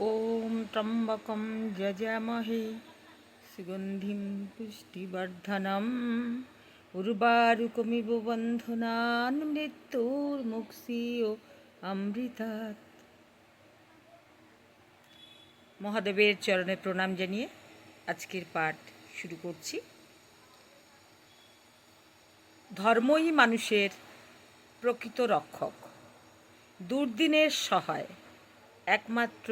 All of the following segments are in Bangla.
ॐ त्र्यम्बकं यजामहे सुगन्धिं पुष्टिवर्धनम् उर्वारुकमिव बन्धनान् মৃত্যুর্মুক্ষীয় অমৃতাৎ মহাদেবের চরণে প্রণাম জানিয়ে আজকের পাঠ শুরু করছি ধর্মই মানুষের প্রকৃত রক্ষক দুর্দিনের সহায় একমাত্র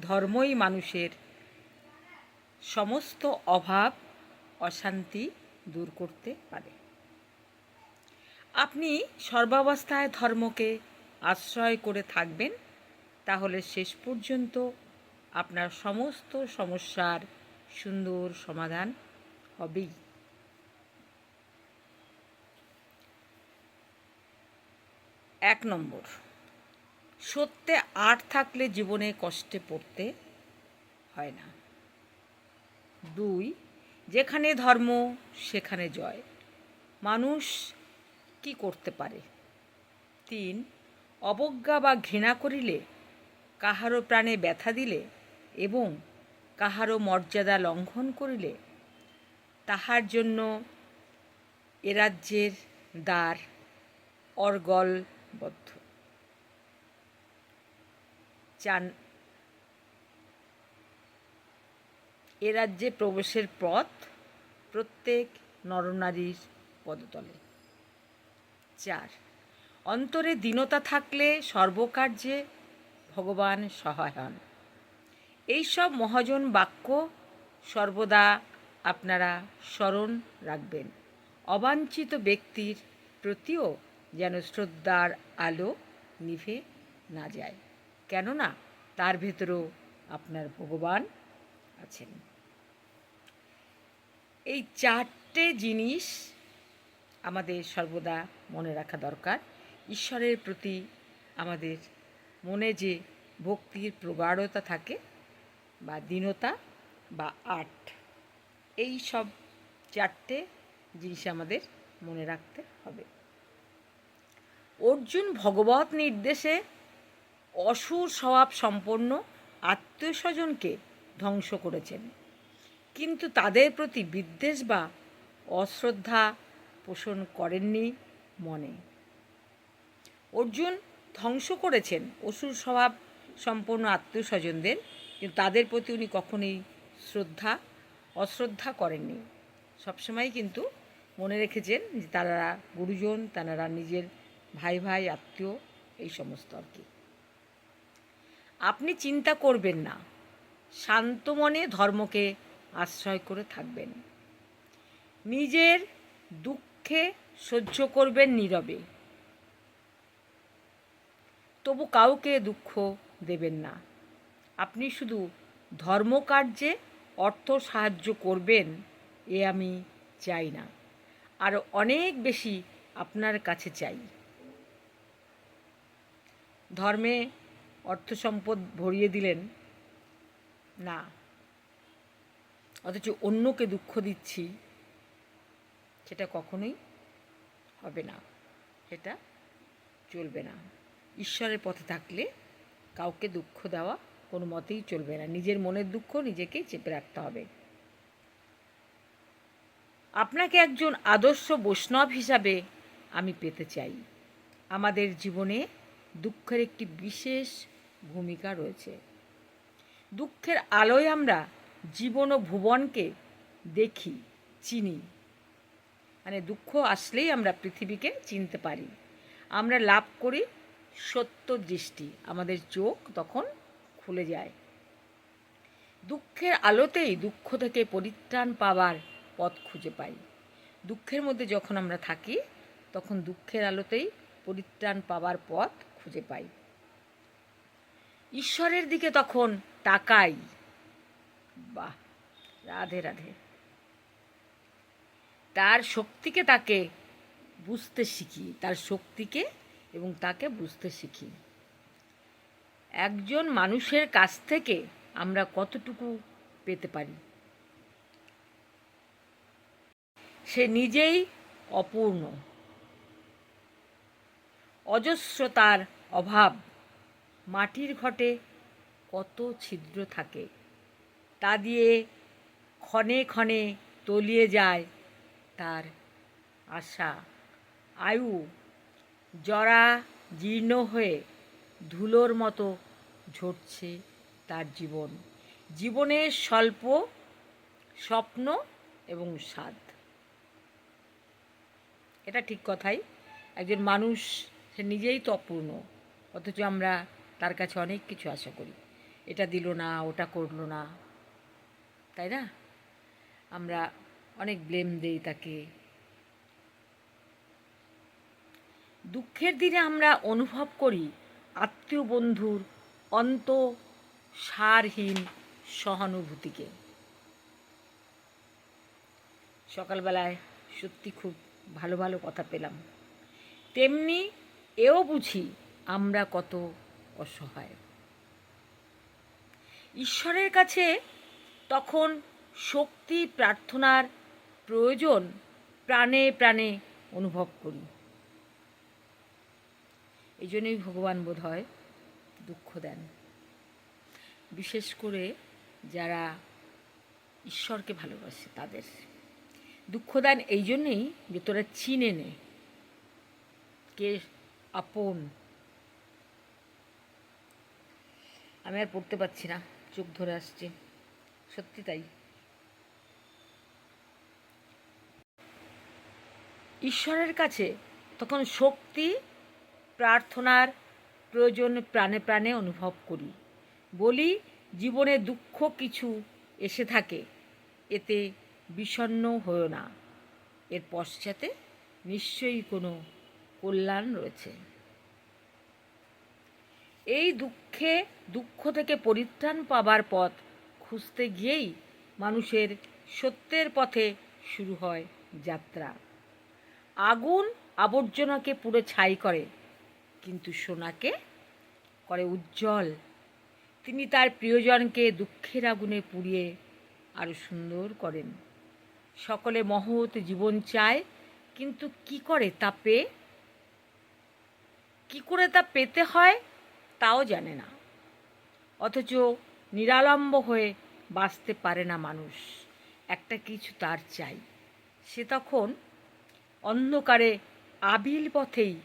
ধর্মই মানুষের সমস্ত অভাব, অশান্তি দূর করতে পারে। আপনি সর্বাবস্থায় ধর্মকে আশ্রয় করে থাকবেন, তাহলে শেষ পর্যন্ত আপনার সমস্ত সমস্যার সুন্দর সমাধান হবেই। এক নম্বর সত্যে আট থাকলে জীবনে কষ্টে পড়তে হয় না। দুই, যেখানে ধর্ম, সেখানে জয়। মানুষ কি করতে পারে? তিন, অবজ্ঞা বা ঘৃণা করিলে কাহারও প্রাণে ব্যথা দিলে এবং কাহারও মর্যাদা লঙ্ঘন করিলে তাহার জন্য এ রাজ্যের দ্বার অর্গলবদ্ধ। চান। এ রাজ্যে প্রবেশের পথ প্রত্যেক নরনারীর পদতলে। চার, অন্তরে দীনতা থাকলে সর্বকার্যে ভগবান সহায় হন এইসব মহাজন বাক্য সর্বদা আপনারা স্মরণ রাখবেন। অবাঞ্ছিত ব্যক্তির প্রতিও যেন শ্রদ্ধার আলো নিভে না যায়। কেননা তার ভেতরেও আপনার ভগবান আছেন। এই চারটে জিনিস আমাদের সর্বদা মনে রাখা দরকার। ঈশ্বরের প্রতি আমাদের মনে যে ভক্তির প্রগাঢ়তা থাকে বা দীনতা বা আর্ট এই সব চারটে জিনিস আমাদের মনে রাখতে হবে। অর্জুন ভগবত নির্দেশে অসুর স্বভাব সম্পন্ন আত্মীয় স্বজনকে ধ্বংস করেছেন। কিন্তু তাদের প্রতি বিদ্বেষ বা অশ্রদ্ধা পোষণ করেননি মনে। অর্জুন ধ্বংস করেছেন অসুর স্বভাব সম্পন্ন আত্মীয় স্বজনদের, কিন্তু তাদের প্রতি উনি কখনোই শ্রদ্ধা, অশ্রদ্ধা করেননি। সবসময় কিন্তু মনে রেখেছেন যে তারা গুরুজন, তারা নিজের ভাই ভাই, আত্মীয়, এই সমস্ত আর কি। আপনি চিন্তা করবেন না। শান্ত মনে ধর্মকে আশ্রয় করে থাকবেন। নিজের দুঃখে সহ্য করবেন নীরবে। তবু কাউকে দুঃখ দেবেন না। আপনি শুধু ধর্মকার্যে অর্থ সাহায্য করবেন, এ আমি চাই না। আরও অনেক বেশি আপনার কাছে চাই। ধর্মে অর্থ সম্পদ ভরিয়ে দিলেন। না। অথচ অন্যকে দুঃখ দিচ্ছি, সেটা কখনোই হবে না। সেটা চলবে না। ঈশ্বরের পথে থাকলে কাউকে দুঃখ দেওয়া কোনো মতেই চলবে না। নিজের মনের দুঃখ নিজেকেই চেপে রাখতে হবে। আপনাকে একজন আদর্শ বৈষ্ণব হিসাবে আমি পেতে চাই। আমাদের জীবনে দুঃখের একটি বিশেষ ভূমিকা রয়েছে। দুঃখের আলোয় আমরা জীবন ও ভুবনকে দেখি, চিনি। মানে দুঃখ আসলেই আমরা পৃথিবীকে চিনতে পারি। আমরা লাভ করি সত্য দৃষ্টি। আমাদের চোখ তখন খুলে যায়। দুঃখের আলোতেই দুঃখ থেকে পরিত্রাণ পাওয়ার পথ খুঁজে পাই। দুঃখের মধ্যে যখন আমরা থাকি, তখন দুঃখের আলোতেই পরিত্রাণ পাওয়ার পথ খুঁজে পাই। ঈশ্বরের দিকে তখন তাকাই। বাহ, রাধে রাধে। তার শক্তিকে তাকে বুঝতে শিখি, তার শক্তিকে এবং তাকে বুঝতে শিখি। একজন মানুষের কাছ থেকে আমরা কতটুকু পেতে পারি? সে নিজেই অপূর্ণ। অজস্র তার অভাব মাটির ঘটে কত ছিদ্র থাকে। তা দিয়ে ক্ষণে ক্ষণে তলিয়ে যায় তার আশা। আয়ু জরা জীর্ণ হয়ে ধুলোর মতো ঝরছে তার জীবন। জীবনের স্বল্প, স্বপ্ন এবং স্বাদ। এটা ঠিক কথাই। একজন মানুষ, সে নিজেই তো অপূর্ণ অথচ আমরা তার কাছে অনেক কিছু আশা করি। এটা দিল না, ওটা করল না। তাই না? আমরা অনেক ব্লেম দেই তাকে। দুঃখের দিনে আমরা অনুভব করি আত্মীয় বন্ধুর অন্ত সারহীন সহানুভূতিকে। সকালবেলায় সত্যি খুব ভালো ভালো কথা পেলাম। তেমনি এও বুঝি আমরা কত অসহায়। ঈশ্বরের কাছে তখন শক্তি প্রার্থনার প্রয়োজন প্রাণে প্রাণে অনুভব করি। এই জন্যই ভগবান বোধ হয় দুঃখ দেন। বিশেষ করে যারা ঈশ্বরকে ভালোবাসে তাদের। দুঃখ দেন এই জন্যেই যে তোরা চিনে নে। কে আপন আমি আর পড়তে পারছি না। চোখ ধরে আসছে। সত্যি তাই। ঈশ্বরের কাছে তখন শক্তি, প্রার্থনার প্রয়োজন প্রাণে প্রাণে অনুভব করি। বলি, জীবনে দুঃখ কিছু এসে থাকে, এতে বিষণ্ণ হয়েও না। এর পশ্চাতে নিশ্চয়ই কোনো কল্যাণ রয়েছে। এই দুঃখে, দুঃখ থেকে পরিত্রাণ পাবার পথ খুঁজতে গিয়েই মানুষের সত্যের পথে শুরু হয় যাত্রা। আগুন আবর্জনাকে পুরো ছাই করে, কিন্তু সোনাকে করে উজ্জ্বল। তিনি তার প্রিয়জনকে দুঃখের আগুনে পুড়িয়ে আরও সুন্দর করেন। সকলে মহৎ জীবন চায়, কিন্তু কি করে তা পেয়ে? কী করে তা পেতে হয়? তাও জানে না। অথচ নিরালম্ব হয়ে বাঁচতে পারে না মানুষ। একটা কিছু তার চাই। সে তখন অন্ধকারে আবিল পথেই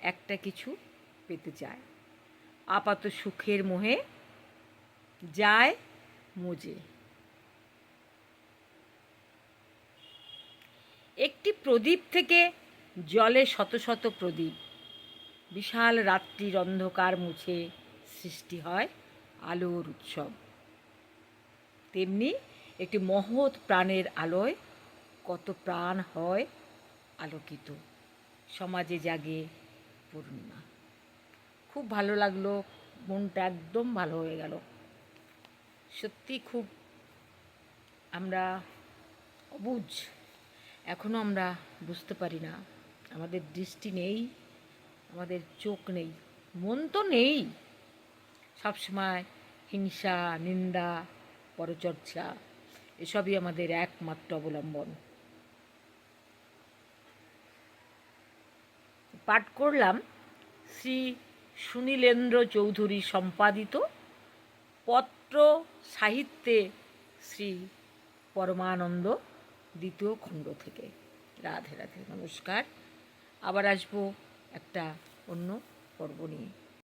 একটা কিছু পেতে চায়। আপাত সুখের মোহে যায় মজে। একটি প্রদীপ থেকে জলে শত শত প্রদীপ। বিশাল রাত্রির অন্ধকার মুছে সৃষ্টি হয় আলোর উৎসব। তেমনি একটি মহৎ প্রাণের আলোয় কত প্রাণ হয় আলোকিত। সমাজে জাগে পূর্ণিমা। খুব ভালো লাগল, মনটা একদম ভালো হয়ে গেল। সত্যি খুব আমরা অবুঝ। এখনও আমরা বুঝতে পারি না, আমাদের দৃষ্টি নেই। আমাদের চোখ নেই, মন তো নেই। সবসময় হিংসা, নিন্দা, পরচর্চা, এসবই আমাদের একমাত্র অবলম্বন। পাঠ করলাম, শ্রী সুনীলেন্দ্র চৌধুরী সম্পাদিত পত্র সাহিত্যে শ্রী পরমানন্দ দ্বিতীয় খণ্ড থেকে। রাধে রাধে, নমস্কার। আবার আসব একটা অন্য পর্ব নিয়ে।